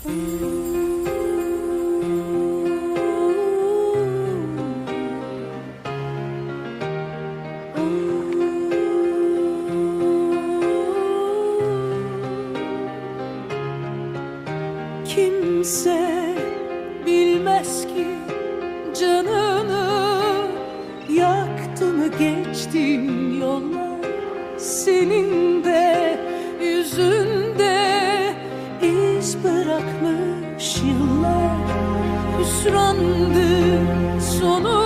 Kimse bilmez ki canını yaktı mı geçtiğin yollar? Senin de yüzünde Hüsrandı sonu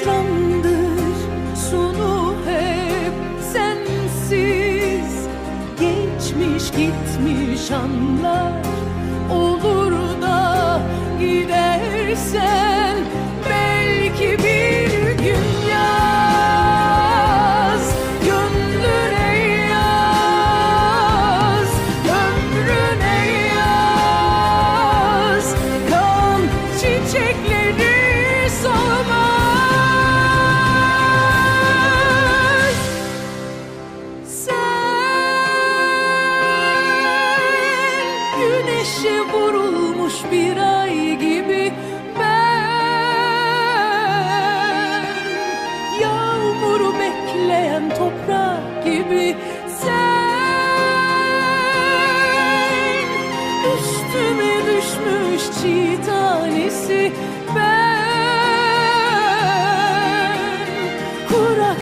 İslamdır sonu hep sensiz. Geçmiş gitmiş anlar Olur da gidersen olmuş bir ay gibi ben. Yağmuru bekleyen toprak gibi sen. Üstüme düşmüş çiğ tanesi